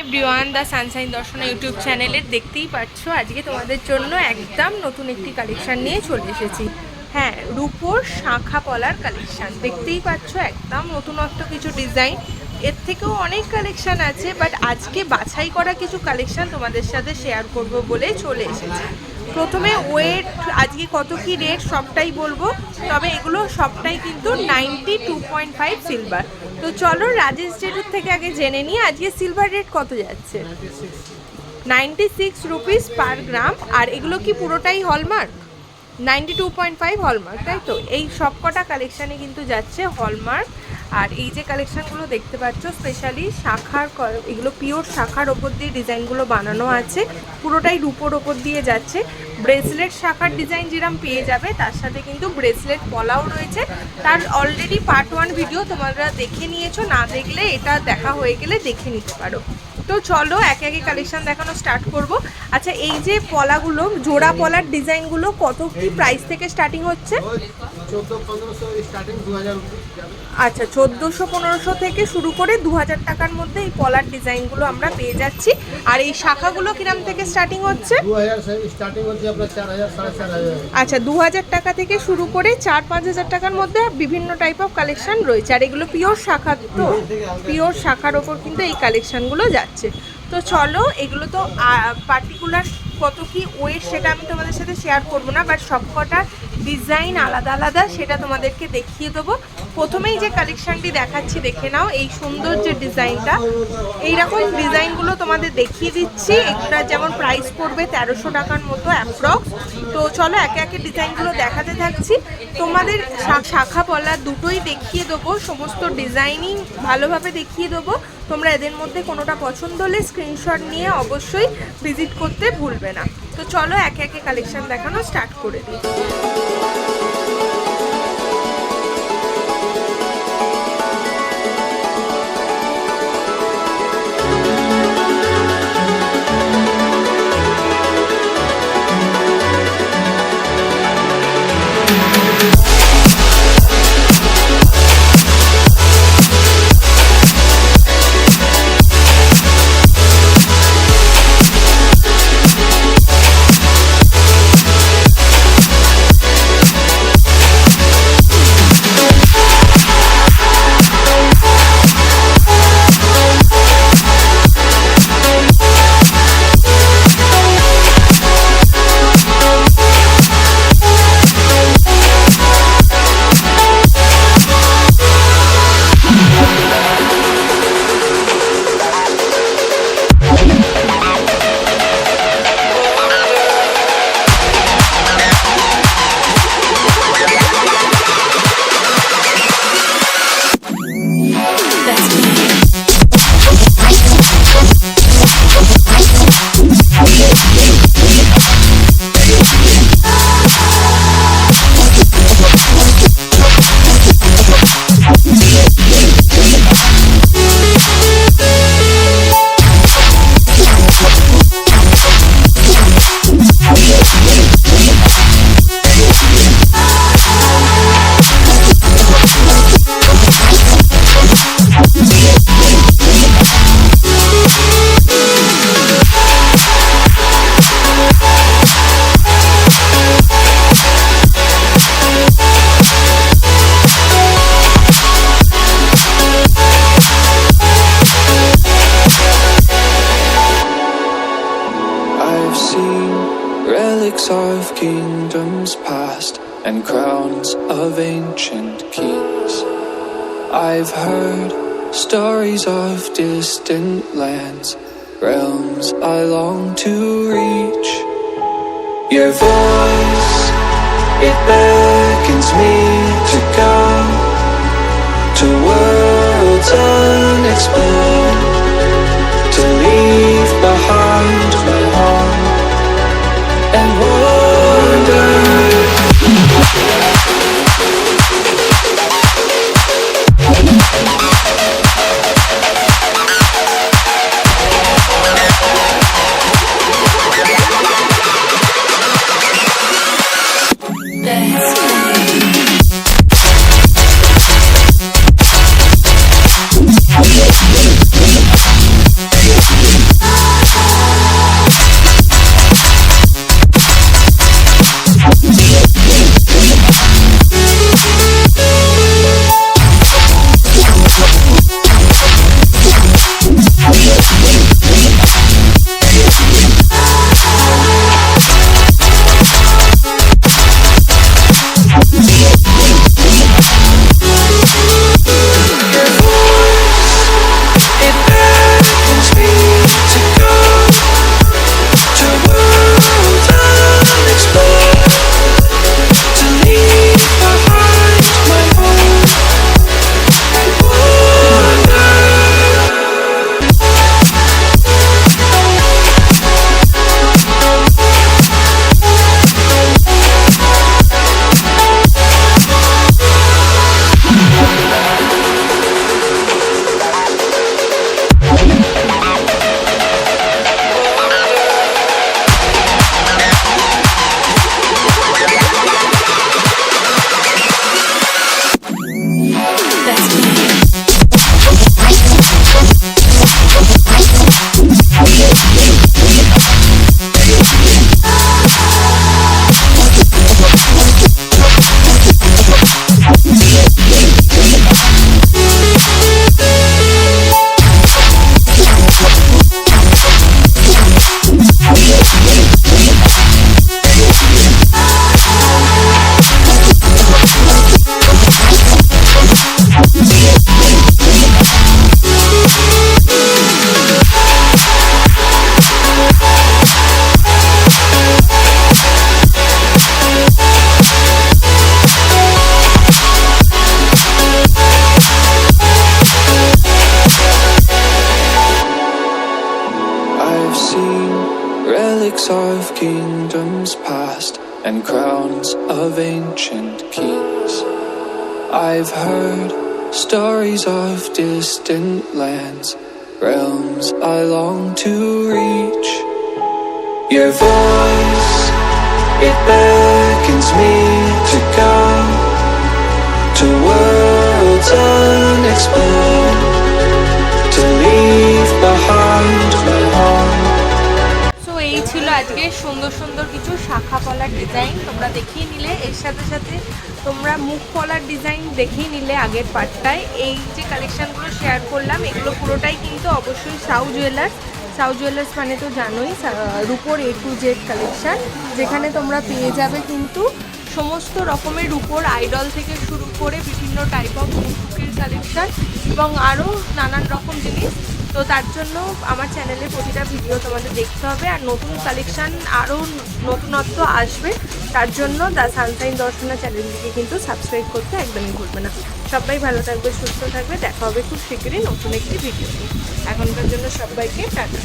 Everyone the sunshine Darshan YouTube চ্যানেলের দেখতেই পাচ্ছ, আজকে তোমাদের জন্য একদম নতুন একটি কালেকশান নিয়ে চলে এসেছি। হ্যাঁ রূপোর শাঁখা পলার কালেকশান দেখতেই পাচ্ছ, একদম নতুনত্ব কিছু ডিজাইন এর থেকেও অনেক কালেকশান আছে বাট আজকে বাছাই করা কিছু কালেকশন তোমাদের সাথে শেয়ার করব বলে চলে এসেছি। প্রথমে ওয়েট আজকে কত কি রেট সবটাই বলব, তবে এগুলো সবটাই কিন্তু ninety two point five silver তো চলো রাজেশ জেটুর থেকে আগে জেনে নিই, আজকে সিলভার রেট কত যাচ্ছে? Ninety six rupees per gram আর এগুলো কি পুরোটাই hallmark ninety two point five hallmark তাই তো? এই সব কটা কালেকশানে কিন্তু যাচ্ছে হলমার্ক আর এই যে কালেকশানগুলো দেখতে পাচ্ছ স্পেশালি শাখার এগুলো পিওর শাখার ওপর দিয়ে ডিজাইনগুলো বানানো আছে। পুরোটাই রুপোর ওপর দিয়ে যাচ্ছে। ব্রেসলেট শাখার ডিজাইন যেরকম পেয়ে যাবে, তার সাথে কিন্তু ব্রেসলেট পলাও রয়েছে। তার অলরেডি পার্ট ওয়ান ভিডিও তোমরা দেখে নিয়েছো, না দেখলে এটা দেখা হয়ে গেলে দেখে নিতে পারো। তো চলো, একে একে কালেকশন দেখানো স্টার্ট করব। আচ্ছা এই যে পলাগুলো, জোড়া পলার ডিজাইনগুলো, কত কি প্রাইস থেকে স্টার্টিং হচ্ছে? আচ্ছা চোদ্দোশো পনেরোশো থেকে শুরু করে দু হাজার টাকার মধ্যে এই পলার ডিজাইনগুলো আমরা পেয়ে যাচ্ছি। আর এই শাখাগুলো কিরাম থেকে স্টার্টিং হচ্ছে? আচ্ছা দু হাজার টাকা থেকে শুরু করে চার পাঁচ হাজার টাকার মধ্যে বিভিন্ন টাইপ অফ কালেকশন রয়েছে। আর এগুলো পিওর শাখা তো? পিওর শাখার ওপর কিন্তু এই কালেকশনগুলো যাচ্ছে। তো চলো, এগুলো তো পার্টিকুলার কত কি ওয়েট সেটা আমি তোমাদের সাথে শেয়ার করব না বাট সবকটা ডিজাইন আলাদা আলাদা সেটা তোমাদেরকে দেখিয়ে দেবো। প্রথমেই যে কালেকশানটি দেখাচ্ছি, দেখে নাও এই সুন্দর যে ডিজাইনটা এইরকম ডিজাইনগুলো তোমাদের দেখিয়ে দিচ্ছি। এটা যেমন প্রাইস পড়বে তেরোশো টাকার মতো অ্যাপ্রক্স তো চলো, একে একে ডিজাইনগুলো দেখাতে থাকছি। তোমাদের শাখা পলা দুটোই দেখিয়ে দেবো। সমস্ত ডিজাইনিং ভালোভাবে দেখিয়ে দেবো। তোমরা এদের মধ্যে কোনোটা পছন্দ হলে স্ক্রিনশট নিয়ে অবশ্যই ভিজিট করতে ভুলবে না। তো চলো একে একে কালেকশন দেখানো স্টার্ট করে দিই। And crowns of ancient kings. I've heard stories of distant lands, realms I long to reach. Your voice, it beckons me to go to worlds unexplored to leave behind of kingdoms past and crowns of ancient kings. I've heard stories of distant lands, realms I long to reach. Your voice, it beckons me to go to worlds unexplored, আজকে সুন্দর সুন্দর কিছু শাখা পলার design তোমরা দেখিয়ে নিলে। এর সাথে সাথে তোমরা মুখ পলার ডিজাইন দেখিয়ে নিলে আগের পার্টটায় এই যে কালেকশানগুলো শেয়ার করলাম, এগুলো পুরোটাই কিন্তু অবশ্যই সাউ জুয়েলার্স সাউ জুয়েলার্স মানে তো জানোই রুপোর এ টু জেড কালেকশান যেখানে তোমরা পেয়ে যাবে কিন্তু সমস্ত রকমের রুপোর আইডল থেকে শুরু করে বিভিন্ন টাইপ অফ মুখের কালেকশান এবং আরও নানান রকম জিনিস। তো তার জন্য আমার চ্যানেলে প্রতিটা ভিডিও তোমাদের দেখতে হবে। আর নতুন কালেকশান আরও নতুনত্ব আসবে, তার জন্য দ্য সানসাইন দর্শনা চ্যানেলটিকে কিন্তু সাবস্ক্রাইব করতে একদমই ভুলবে না। সবাই ভালো থাকবে, সুস্থ থাকবে। দেখা হবে খুব শীঘ্রই নতুন একটি ভিডিও নিয়ে। এখনকার জন্য সবাইকে টাটা।